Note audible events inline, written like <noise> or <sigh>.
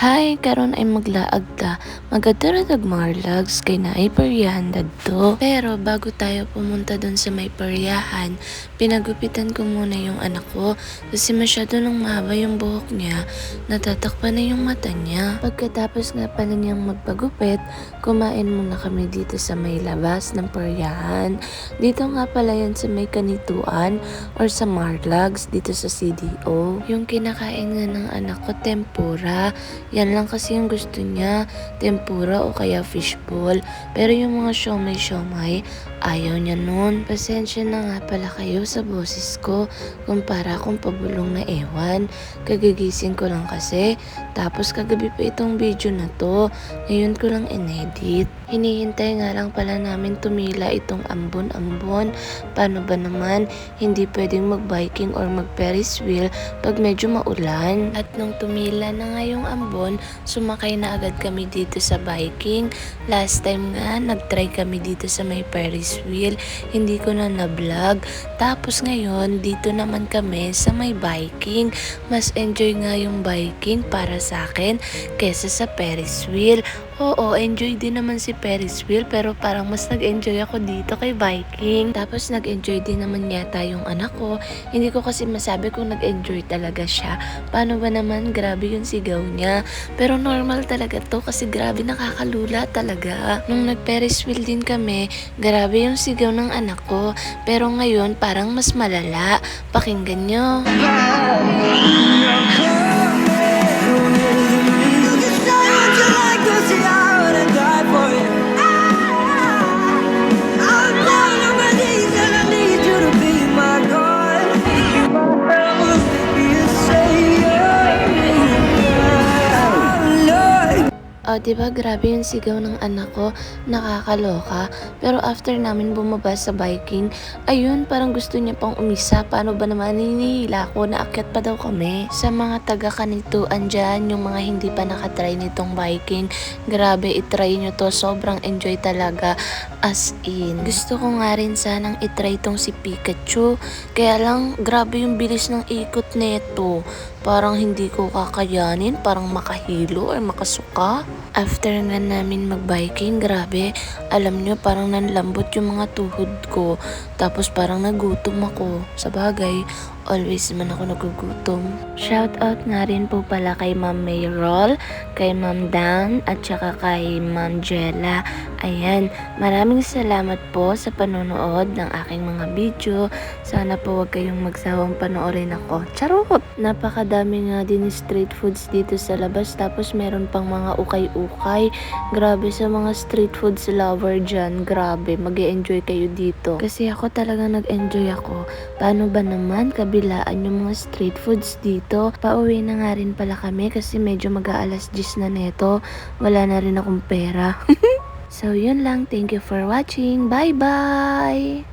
Hi, karon ay maglaag ta. Magadaratag mga lags kay na ay peryahan dadto. Pero bago tayo pumunta doon sa may peryahan, pinagupitan ko muna yung anak ko kasi masyado nang mahaba yung buhok niya, natatakpan na yung mata niya. Pagkatapos nga pala niyang magpagupit, kumain muna kami dito sa may labas ng peryahan. Dito nga pala yan sa may kanituan or sa Marlags dito sa CDO. Yung kinakain nga ng anak ko, tempura. Yan lang kasi yung gusto niya, tempura o kaya fishball. Pero yung mga siomay-siomay, ayaw niya nun. Pasensya na nga pala kayo sa boses ko kung para akong pabulong na ewan. Kagigising ko lang kasi, tapos kagabi pa itong video na to. Ngayon ko lang inedit. Hinihintay nga lang pala namin tumila itong ambon-ambon. Paano ba naman, hindi pwedeng mag-biking or mag-ferris wheel pag medyo maulan. At nung tumila na nga yung ambon, sumakay na agad kami dito sa biking. Last time nga, nag-try kami dito sa may Ferris wheel. Hindi ko na na-vlog. Tapos ngayon, dito naman kami sa may biking. Mas enjoy nga yung biking para sa akin kesa sa Ferris wheel. Oo, enjoy din naman si Ferris wheel pero parang mas nag-enjoy ako dito kay biking. Tapos nag-enjoy din naman yata yung anak ko. Hindi ko kasi masabi kung nag-enjoy talaga siya. Paano ba naman? Grabe yung sigaw niya. Pero normal talaga to kasi grabe nakakalula talaga. Nung nag-Ferris wheel din kami, grabe yung sigaw ng anak ko. Pero ngayon parang mas malala. Pakinggan nyo. You O, di ba grabe yung sigaw ng anak ko, nakakaloka. Pero after namin bumaba sa biking, ayun, parang gusto niya pang umisa. Paano ba naman hinihila ko, naakyat pa daw kami. Sa mga taga kanituan dyan, yung mga hindi pa nakatry nitong biking, grabe, itry nyo to. Sobrang enjoy talaga. As in, gusto ko nga rin sanang itry tong si Pikachu. Kaya lang, grabe yung bilis ng ikot neto. Parang hindi ko kakayanin, parang makahilo or makasuka. After nga namin mag-biking, grabe, alam nyo, parang nanlambot yung mga tuhod ko. Tapos parang nagutom ako. Sa bagay, always man ako nagugutom. Shout out nga rin po pala kay Ma'am Mayrol, kay Ma'am Dan, at saka kay Ma'am Jella. Ayan, maraming salamat po sa panonood ng aking mga video. Sana po wag kayong magsawang panoorin ako. Charot! Napakadami nga din street foods dito sa labas. Tapos meron pang mga ukay-ukay. Grabe sa mga street foods lover dyan. Grabe, mag enjoy kayo dito. Kasi ako talaga nag-enjoy ako. Paano ba naman kabilaan yung mga street foods dito? Pauwi na nga rin pala kami kasi medyo mag-aalas 10 na neto. Wala na rin akong pera. <laughs> so yun lang. Thank you for watching. Bye-bye!